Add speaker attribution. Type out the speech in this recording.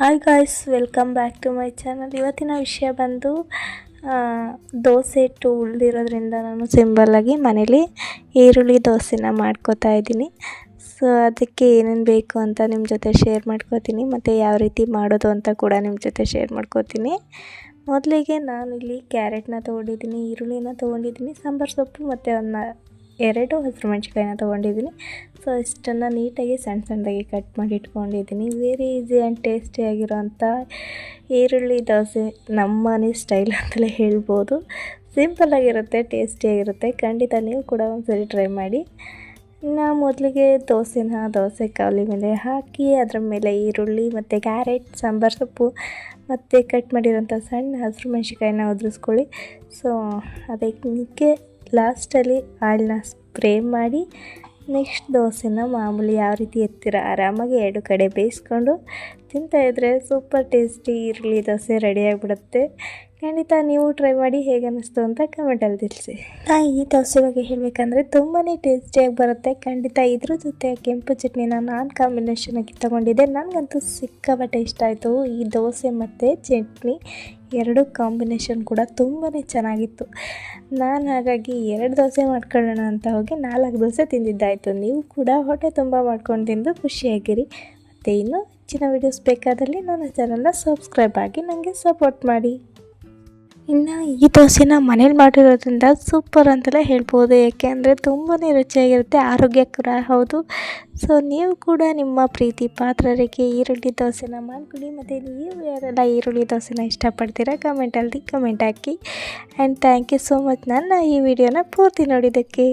Speaker 1: Hi guys welcome back to my channel ಇವತ್ತಿನ ವಿಷಯ ಬಂದು ದೋಸೆ ಇಟ್ಟು ಉಳಿದಿರೋದ್ರಿಂದ ನಾನು ಸಿಂಪಲ್ಲಾಗಿ ಮನೇಲಿ ಈರುಳ್ಳಿ ದೋಸೆನ ಮಾಡ್ಕೋತಾ ಇದ್ದೀನಿ. ಸೊ ಅದಕ್ಕೆ ಏನೇನು ಬೇಕು ಅಂತ ನಿಮ್ಮ ಜೊತೆ ಶೇರ್ ಮಾಡ್ಕೋತೀನಿ, ಮತ್ತು ಯಾವ ರೀತಿ ಮಾಡೋದು ಅಂತ ಕೂಡ ನಿಮ್ಮ ಜೊತೆ ಶೇರ್ ಮಾಡ್ಕೋತೀನಿ. ಮೊದಲಿಗೆ ನಾನು ಇಲ್ಲಿ ಕ್ಯಾರೆಟ್ನ ತೊಗೊಂಡಿದ್ದೀನಿ, ಈರುಳ್ಳಿನ ತೊಗೊಂಡಿದ್ದೀನಿ, ಸಾಂಬಾರು ಸೊಪ್ಪು ಮತ್ತು ಒಂದು ಎರಡು ಹಸಿರು ಮೆಣಸಿಕಾಯಿನ ತೊಗೊಂಡಿದ್ದೀನಿ. ಸೊ ಇಷ್ಟನ್ನು ನೀಟಾಗಿ ಸಣ್ಣ ಸಣ್ಣದಾಗಿ ಕಟ್ ಮಾಡಿ ಇಟ್ಕೊಂಡಿದ್ದೀನಿ. ವೆರಿ ಈಸಿ ಆ್ಯಂಡ್ ಟೇಸ್ಟಿಯಾಗಿರೋಂಥ ಈರುಳ್ಳಿ ದೋಸೆ ನಮ್ಮನೆ ಸ್ಟೈಲ್ ಅಂತಲೇ ಹೇಳ್ಬೋದು. ಸಿಂಪಲ್ಲಾಗಿರುತ್ತೆ ಟೇಸ್ಟಿಯಾಗಿರುತ್ತೆ ಖಂಡಿತ ನೀವು ಕೂಡ ಒಂದ್ಸರಿ ಟ್ರೈ ಮಾಡಿ. ನಾ ಮೊದಲಿಗೆ ದೋಸೆನ, ದೋಸೆ ಕಾವಲಿ ಮೇಲೆ ಹಾಕಿ, ಅದರ ಮೇಲೆ ಈರುಳ್ಳಿ ಮತ್ತು ಕ್ಯಾರೆಟ್ ಸಾಂಬಾರು, ಸೊಪ್ಪು ಮತ್ತು ಕಟ್ ಮಾಡಿರೋಂಥ ಸಣ್ಣ ಹಸಿರು ಮೆಣಸಿನ್ಕಾಯಿನ ಉದುರಿಸ್ಕೊಳ್ಳಿ. ಸೊ ಅದಕ್ಕೆ ಲಾಸ್ಟಲ್ಲಿ ಹಾಳನ್ನ ಸ್ಪ್ರೇ ಮಾಡಿ ನೆಕ್ಸ್ಟ್ ದೋಸೆನ ಮಾಮೂಲಿ ಯಾವ ರೀತಿ ಎತ್ತಿರ? ಆರಾಮಾಗಿ ಎರಡು ಕಡೆ ಬೇಯಿಸ್ಕೊಂಡು ತಿಂತಾಯಿದ್ರೆ ಸೂಪರ್ ಟೇಸ್ಟಿ ಈರುಳ್ಳಿ ದೋಸೆ ರೆಡಿಯಾಗಿಬಿಡುತ್ತೆ ಖಂಡಿತ ನೀವು ಟ್ರೈ ಮಾಡಿ ಹೇಗೆ ಅನ್ನಿಸ್ತು ಅಂತ ಕಮೆಂಟಲ್ಲಿ ತಿಳಿಸಿ. ನಾ ಈ ದೋಸೆ ಬಗ್ಗೆ ಹೇಳಬೇಕಂದ್ರೆ ತುಂಬಾ ಟೇಸ್ಟಿಯಾಗಿ ಬರುತ್ತೆ. ಖಂಡಿತ ಇದ್ರ ಜೊತೆ ಕೆಂಪು ಚಟ್ನಿನ ನಾನು ಕಾಂಬಿನೇಷನಾಗಿ ತೊಗೊಂಡಿದ್ದೆ. ನನಗಂತೂ ಸಿಕ್ಕಾಪಟ್ಟೆ ಇಷ್ಟ ಆಯಿತು. ಈ ದೋಸೆ ಮತ್ತು ಚಟ್ನಿ. ಎರಡು ಕಾಂಬಿನೇಷನ್ ಕೂಡ ತುಂಬಾ ಚೆನ್ನಾಗಿತ್ತು. ನಾನು ಹಾಗಾಗಿ ಎರಡು ದೋಸೆ ಮಾಡ್ಕೊಳ್ಳೋಣ ಅಂತ ಹೋಗಿ ನಾಲ್ಕು ದೋಸೆ ತಿಂದಿದ್ದಾಯಿತು. ನೀವು ಕೂಡ ಹೊಟ್ಟೆ ತುಂಬ ಮಾಡ್ಕೊಂಡು ತಿಂದು ಖುಷಿಯಾಗಿರಿ. ಮತ್ತು ಇನ್ನೂ ಹೆಚ್ಚಿನ ವೀಡಿಯೋಸ್ ಬೇಕಾದಲ್ಲಿ ನನ್ನ ಚಾನಲ್ನ ಸಬ್ಸ್ಕ್ರೈಬ್ ಆಗಿ ನನಗೆ ಸಪೋರ್ಟ್ ಮಾಡಿ. ಇನ್ನು ಈ ದೋಸೆನ ಮನೇಲಿ ಮಾಡಿರೋದ್ರಿಂದ ಸೂಪರ್ ಅಂತಲೇ ಹೇಳ್ಬೋದು. ಏಕೆ ಅಂದರೆ ತುಂಬಾ ರುಚಿಯಾಗಿರುತ್ತೆ ಆರೋಗ್ಯ ಹೌದು. ಸೊ ನೀವು ಕೂಡ ನಿಮ್ಮ ಪ್ರೀತಿ ಪಾತ್ರರಿಗೆ ಈರುಳ್ಳಿ ದೋಸೆನ ಮಾಡ್ಕೊಳ್ಳಿ. ಮತ್ತು ನೀವು ಯಾರೆಲ್ಲ ಈರುಳ್ಳಿ ದೋಸೆನ ಇಷ್ಟಪಡ್ತೀರಾ ಕಮೆಂಟಲ್ಲಿ comment hockey. And thank you so much ನನ್ನ ಈ ವಿಡಿಯೋನ ಪೂರ್ತಿ ನೋಡಿದ್ದಕ್ಕೆ.